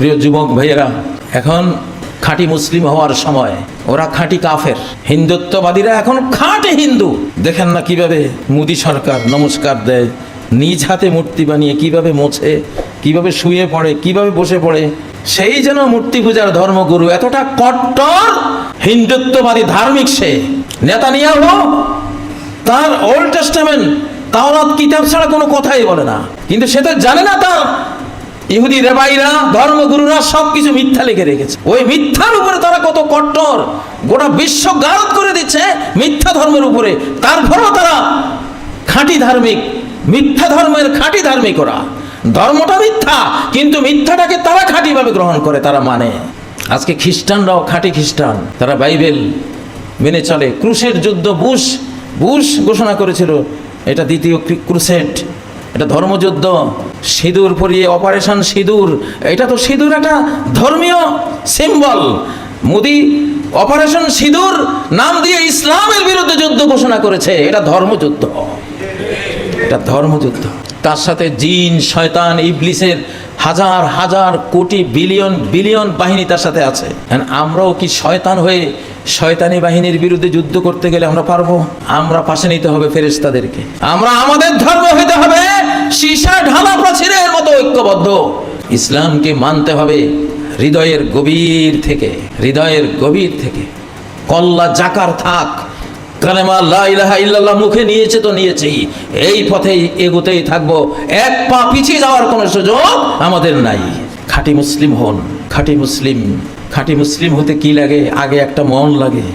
প্রিয় যুবক ভাইয়েরা, এখন খাঁটি মুসলিম হওয়ার সময়, ওরা খাঁটি কাফের। হিন্দুত্ববাদীরা এখন খাঁটি হিন্দু। দেখেন না কীভাবে মোদী সরকার নমস্কার দেয়, নিজ হাতে মূর্তি বানিয়ে কীভাবে মোছে, কীভাবে শুয়ে পড়ে, কীভাবে বসে পড়ে। সেই যেন মূর্তি পূজার ধর্মগুরু এতটা কট্টর, হিন্দুত্ববাদী ধার্মিক সে। নেতানিয়াহু, তার ওল্ড টেস্টামেন্ট তাওরাত, কিতাব ছাড়া কোনো কথাই বলে না। কিন্তু সে তো জানে না তার ইহুদি রেবাইরা, ধর্মগুরুরা সব কিছু মিথ্যা লিখে রেখেছে। ওই মিথ্যার উপরে তারা কত কট্টর গোটা বিশ্ব গারত করে দিচ্ছে মিথ্যা ধর্মের উপরে। তারপরেও তারা খাঁটি ধার্মিক, মিথ্যা ধর্মের খাঁটি ধার্মিক ওরা। ধর্মটা মিথ্যা, কিন্তু মিথ্যাটাকে তারা খাঁটিভাবে গ্রহণ করে, তারা মানে। আজকে খ্রিস্টানরাও খাঁটি খ্রিস্টান, তারা বাইবেল মেনে চলে। ক্রুশের যুদ্ধ বুশ বুশ ঘোষণা করেছিল, এটা দ্বিতীয় ক্রি- ক্রুসেড এটা ধর্মযুদ্ধ, সিঁদুর পরিয়ে অপারেশন সিঁদুর। এটা তো সিঁদুর একটা ধর্মীয় সিম্বল মোদি অপারেশন সিঁদুর নাম দিয়ে ইসলামের বিরুদ্ধে যুদ্ধ ঘোষণা করেছে। এটা ধর্মযুদ্ধ। এটা ধর্মযুদ্ধ। তার সাথে জিন, শয়তান, ইবলিসের হাজার হাজার কোটি, বিলিয়ন বিলিয়ন বাহিনী তার সাথে আছে। আমরাও কি শয়তান হয়ে শয়তানি বাহিনীর বিরুদ্ধে যুদ্ধ করতে গেলে আমরা পারব? আমরা পাশে নিতে হবে ফেরেশতাদেরকে। আমরা আমাদের ধর্ম হইতে হবে। সীসা ঢালা প্রাচীরের মতো ঐক্যবদ্ধ। ইসলামকে মানতে হবে হৃদয়ের গভীর থেকে, হৃদয়ের গভীর থেকে। কল্লা জাকার থাক, কালেমা লা ইলাহা ইল্লাল্লাহ মুখে নিয়েছে তো নিয়েছেই। এই পথেই এগোতেই থাকব। এক পা পিছিয়ে যাওয়ার কোনো সুযোগ আমাদের নাই। খাঁটি মুসলিম হন, খাঁটি মুসলিম। খাঁটি মুসলিম হতে কি লাগে? আগে একটা মন লাগে।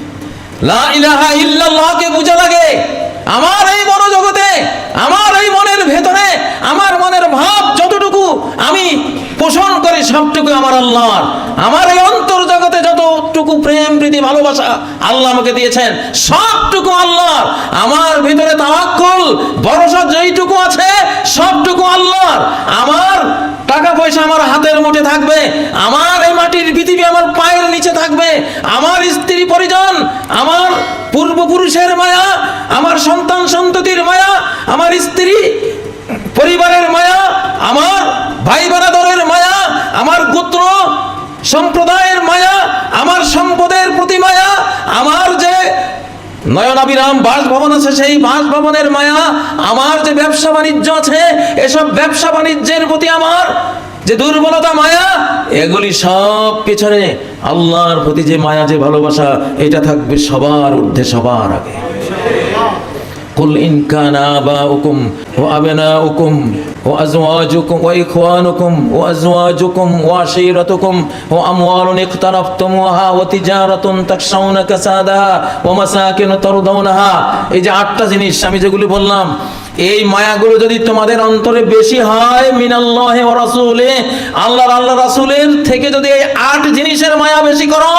লা ইলাহা ইল্লাল্লাহকে বোঝা লাগে। আমার এই মনোজগতে, আমার এই মনের ভেতরে, আমার মনের ভাব যতটুকু, আমি পোষণ করি সবটুকু আমার আল্লাহর। আমার এই অন্তর জগতে যতটুকু প্রেম, প্রীতি, ভালোবাসা আল্লাহ আমাকে দিয়েছেন, সবটুকু আল্লাহর। আমার ভিতরে তাওয়াক্কুল, ভরসা যেইটুকু আছে, সবটুকু আল্লাহর। আমার টাকা পয়সা আমার হাতের মুঠে থাকবে, আমার এই মাটির পৃথিবী আমার পায়ের নিচে থাকবে, আমার স্ত্রী পরিজন, আমার পূর্বপুরুষের মায়া আমার সন্তান সন্ততির মায়া, আমার স্ত্রী পরিবারের মায়া, আমার ভাই বারাদরের মায়া, আমার গোত্র সম্প্রদায়ের মায়া, আমার সম্পদের প্রতি মায়া, আমার যে নয়নাবিরাম বাসভবন আছে, সেই বাসভবনের মায়া, আমার যে ব্যবসা বাণিজ্য আছে, এসব ব্যবসা বাণিজ্যের প্রতি আমার যে দুর্বলতা, মায়া, এগুলি সব পিছনে আল্লাহর প্রতি যে মায়া, যে ভালোবাসা, এটা থাকবে সবার ঊর্ধ্বে সবার আগে। قل إن كان آباؤكم وأبناؤكم وأزواجكم وإخوانكم وأزواجكم وعشيرتكم وأموال اقترفتموها وتجارة تخشون كسادها ومساكن ترضونها এই যে আটটা জিনিস আমি যেগুলি বললাম এই মায়াগুলো যদি তোমাদের অন্তরে বেশি হয় মিনাল্লাহে ওয়া রাসূলে আল্লাহর আল্লাহ রাসূলের থেকে যদি এই আট জিনিসের মায়া বেশি করো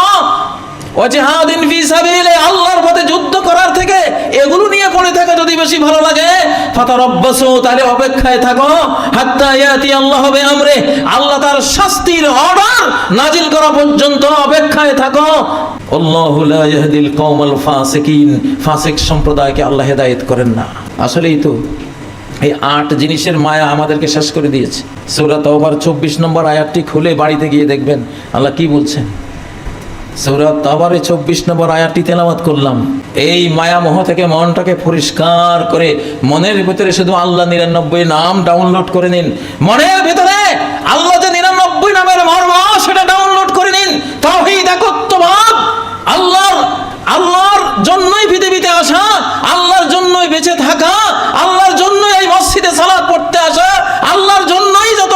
ও জিহাদিন ফি সাবিলে আল্লাহর পথে যুদ্ধ করার থেকে এগুলো নিয়ে পড়ে থাকা যদি বেশি ভালো লাগে। ফাতারাব্বাসু, তাহলে অপেক্ষায় থাকো। হাত্তা ইয়াতি আল্লাহ হবে আমরে আল্লাহ তার শাস্তির অর্ডার নাজিল করা পর্যন্ত অপেক্ষায় থাকো। আল্লাহু লা ইয়াহদিল কওমাল ফাসিকিন, ফাসিক সম্প্রদায়কে আল্লাহ হেদায়েত করেন না। আসলেই তো, এই আট জিনিসের মায়া আমাদেরকে শেষ করে দিয়েছে। সূরা তওবার 24 নম্বর আয়াতটি খুলে বাড়িতে গিয়ে দেখবেন। আল্লাহ কি বলছেন? তাবারে চব্বিশ নম্বর আয়াতটি করলাম। এই থেকে মনটাকে পরিষ্কার করে মনের ভিতরে শুধু আল্লাহ নিরানব্বই নাম ডাউনলোড করে নিন। মনের ভিতরে আল্লাহ যে নিরানব্বই নামের মর্ম, সেটা ডাউনলোড করে নিন। তাহিদ, একত্ববাদ, আল্লাহর আল্লাহর জন্যই পৃথিবীতে আসা, আল্লাহর জন্যই বেঁচে থাকা আল্লাহর জন্যই এই মসজিদে সালাদ পড়তে আসা আল্লাহর জন্যই যত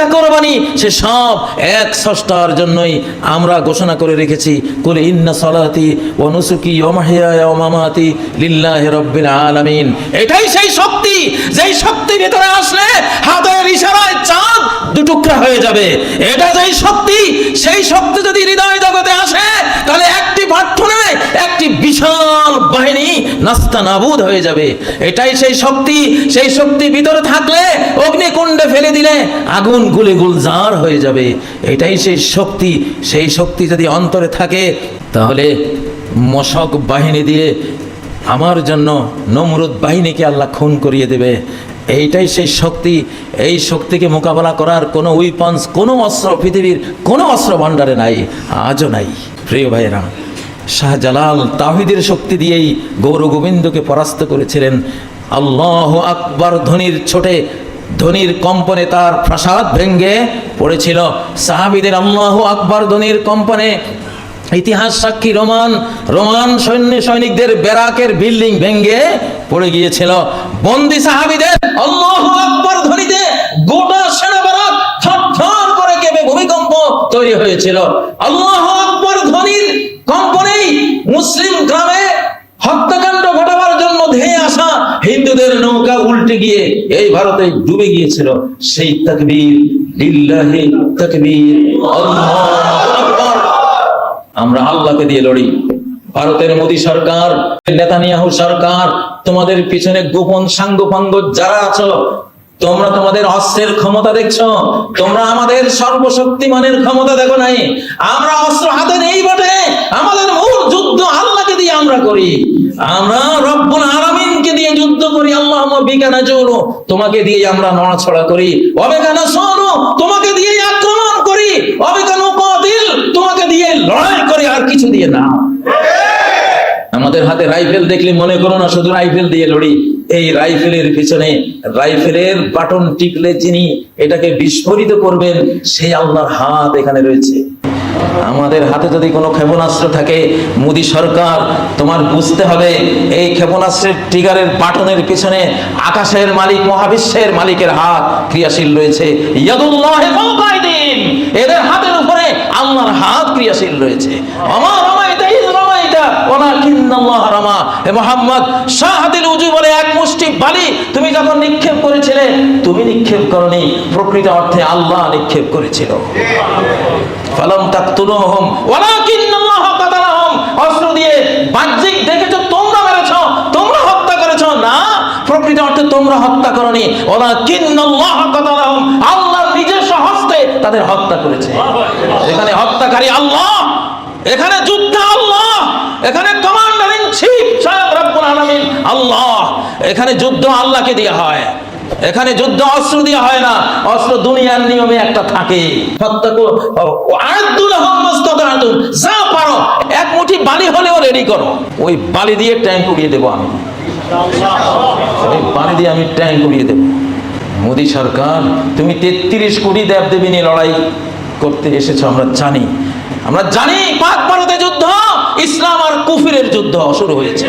তিতিক্ষা কোরবানি, সে সব এক ষষ্ঠার জন্যই আমরা ঘোষণা করে রেখেছি। কুল ইন্না সালাতি ও নুসুকি ও মাহিয়া ও মামাতি লিল্লাহি রাব্বিল আলামিন। এটাই সেই শক্তি, যেই শক্তি ভিতরে আসলে হাতের ইশারায় চাঁদ দুটুকরা হয়ে যাবে। এটা যেই শক্তি, সেই শক্তি যদি হৃদয় জগতে আসে, তাহলে একটি প্রার্থনায় একটি বিশাল বাহিনী নাস্তা নাবুদ হয়ে যাবে। এটাই সেই শক্তি সেই শক্তি ভিতরে থাকলে অগ্নিকুণ্ডে ফেলে দিলে আগুন গুলে গুলজার হয়ে যাবে। এটাই সেই শক্তি সেই শক্তি যদি অন্তরে থাকে, তাহলে মশক বাহিনী দিয়ে আমার জন্য নমরুদ বাহিনীকে আল্লাহ খুন করিয়ে দেবে। এইটাই সেই শক্তি, এই শক্তিকে মোকাবেলা করার কোনো উইপন্স কোনো অস্ত্র, পৃথিবীর কোনো অস্ত্র ভাণ্ডারে নাই, আজও নাই। প্রিয় ভাইয়েরা শাহজালাল তাহিদের শক্তি দিয়েই গৌর গোবিন্দকে পরাস্ত করেছিলেন। আল্লাহ আকবর ধ্বনির ছোটে ধ্বনির কম্পনে তার প্রাসাদ ভেঙ্গে পড়েছিল। সাহাবিদের আল্লাহ আকবর ধ্বনির কম্পনে ইতিহাস, সাক্ষী রোমান রোমান সৈন্য সৈনিকদের ব্যারাকের বিল্ডিং ভেঙ্গে পড়ে গিয়েছিল। বন্দি সাহাবিদের আল্লাহ আকবর ধ্বনিতে গোটা সেনা ব্যারাক থরথর করে কেঁপে ভূমিকম্প তৈরি হয়েছিল। আল্লাহ মুসলিম গ্রামে হত্যাকাণ্ড ঘটাবার জন্য ধেয়ে আসা হিন্দুদের নৌকা উল্টে গিয়ে এই ভারতে ডুবে গিয়েছিল। সেই তাকবীর, লিল্লাহি তাকবীর আমরা আল্লাহকে দিয়ে লড়ি। ভারতের মোদী সরকার, নেতানিয়াহু সরকার, তোমাদের পিছনে গোপন সাঙ্গপাঙ্গ যারা আছো, তোমরা তোমাদের অস্ত্রের ক্ষমতা দেখছ, তোমরা আমাদের সর্বশক্তিমানের ক্ষমতা দেখো নাই। আমরা অস্ত্র হাতে নেই বটে, আমাদের মূল যুদ্ধ দিয়ে আমরা করি, আমরা রব্বুল আলামিনকে দিয়ে যুদ্ধ করি, আল্লাহ বিকানা চলো তোমাকে দিয়ে আমরা নড়াছড়া করি। অবেকানা শোনো তোমাকে দিয়ে আক্রমণ করি। অবেকানো কদিল তোমাকে দিয়ে লড়াই করে, আর কিছু দিয়ে না। আমাদের হাতে রাইফেল দেখলে মনে করো না, শুধু রাইফেল দিয়ে লড়ি। এই রাইফেলের পিছনে, রাইফেলের বাটন টিপলে যিনি এটাকে বিস্ফোরিত করবেন, সেই আল্লাহর হাত এখানে রয়েছে। আমাদের হাতে যদি কোনো ক্ষেপণাস্ত্র থাকে, মোদী সরকার, তোমার বুঝতে হবে, এই ক্ষেপণাস্ত্রের ট্রিগারের বাটনের পিছনে আকাশের মালিক, মহাবিশ্বের মালিকের হাত ক্রিয়াশীল রয়েছে। এদের হাতের উপরে আল্লাহর হাত ক্রিয়াশীল রয়েছে। আমার নিক্ষেপ করেছিলে, তুমি নিক্ষেপ করনি, প্রকৃত অর্থে আল্লাহ নিক্ষেপ করেছিল। ফালাম তাকতুলুহুম, ওয়ালাকিন্নাল্লাহ কাতালাহুম অস্ত্র দিয়ে বাহ্যিক দেখেছ, তোমরা মেরেছো, তোমরা হত্যা করেছ। না, প্রকৃত অর্থে তোমরা হত্যা করনি। ওয়ালাকিন্নাল্লাহ কাতালাহুম আল্লাহ নিজস্ব হস্তে তাদের হত্যা করেছে। এখানে হত্যাকারী আল্লাহ, এখানে যুদ্ধ আল্লাহ, এখানে কমান্ডার ইন চিফ স্বয়ং রব্বুল আলামিন আল্লাহ। এখানে যুদ্ধ আল্লাহকে দেওয়া হয়। এখানে যুদ্ধ অস্ত্র দিয়ে হয় না। অস্ত্র দুনিয়ার নিয়মে একটা থাকে। যা পারো, এক মুঠি বালি হলেও রেডি করো। ওই বালি দিয়ে ট্যাঙ্ক উড়িয়ে দেবো আমি। ওই বালি দিয়ে আমি ট্যাঙ্ক উড়িয়ে দেবো। মোদী সরকার, তুমি তেত্রিশ কোটি দেব দেবী নিয়ে লড়াই করতে এসেছ, আমরা জানি। আমরা জানি পাক ভারতে যুদ্ধ, ইসলাম আর কুফিরের যুদ্ধ শুরু হয়েছে।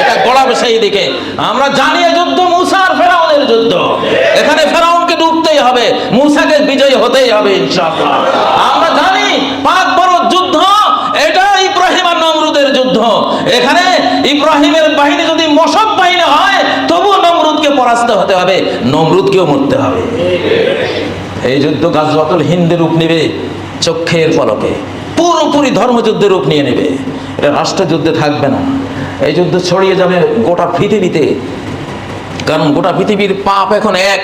এটা গড়াবে সেই দিকে আমরা জানি যুদ্ধ ফেরাউনের যুদ্ধ। এখানে ফেরাউনকে ডুবতেই হবে, মুসাকে বিজয় হতেই হবে ইনশাআল্লাহ। আমরা জানি পাক ভারত যুদ্ধ এটা ইব্রাহিম আর নমরুদের যুদ্ধ। এখানে ইব্রাহিমের বাহিনী যদি মশক বাহিনী হয়, তবুও নমরুদকে পরাস্ত হতে হবে, নমরুদকেও মরতে হবে। এই যুদ্ধ গাজওয়াতুল হিন্দের রূপ নেবে, চক্ষের পলকে। পুরোপুরি ধর্মযুদ্ধের রূপ নিয়ে নেবে। এটা রাষ্ট্রযুদ্ধে থাকবে না। এই যুদ্ধ ছড়িয়ে যাবে গোটা পৃথিবীতে। কারণ গোটা পৃথিবীর পাপ এখন এক,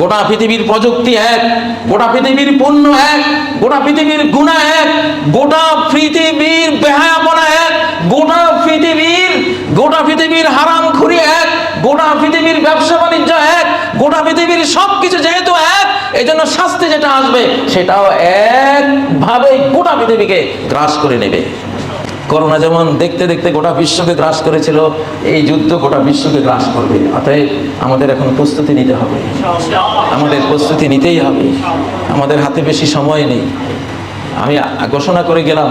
গোটা পৃথিবীর প্রযুক্তি এক, গোটা পৃথিবীর পুণ্য এক, গোটা পৃথিবীর গুণা এক, গোটা পৃথিবীর বেহায়াপনা এক, গোটা পৃথিবীর গোটা পৃথিবীর হারাম খুরি এক, গোটা পৃথিবীর ব্যবসা বাণিজ্য এক, গোটা পৃথিবীর সব কিছু যেহেতু এক এই জন্য শাস্তি যেটা আসবে সেটাও একভাবে গোটা পৃথিবীকে গ্রাস করে নেবে। করোনা যেমন দেখতে দেখতে গোটা বিশ্বকে গ্রাস করেছিল, এই যুদ্ধ গোটা বিশ্বকে গ্রাস করবে। অতএব আমাদের এখন প্রস্তুতি নিতে হবে। আমাদের প্রস্তুতি নিতেই হবে। আমাদের হাতে বেশি সময় নেই। আমি ঘোষণা করে গেলাম,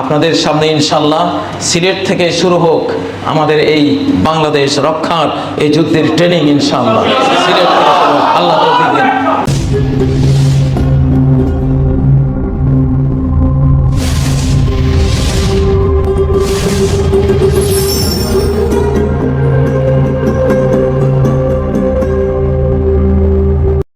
আপনাদের সামনে ইনশাল্লাহ সিলেট থেকে শুরু হোক আমাদের এই বাংলাদেশ রক্ষার এই যুদ্ধের ট্রেনিং ইনশাল্লাহ সিলেট। আল্লাহ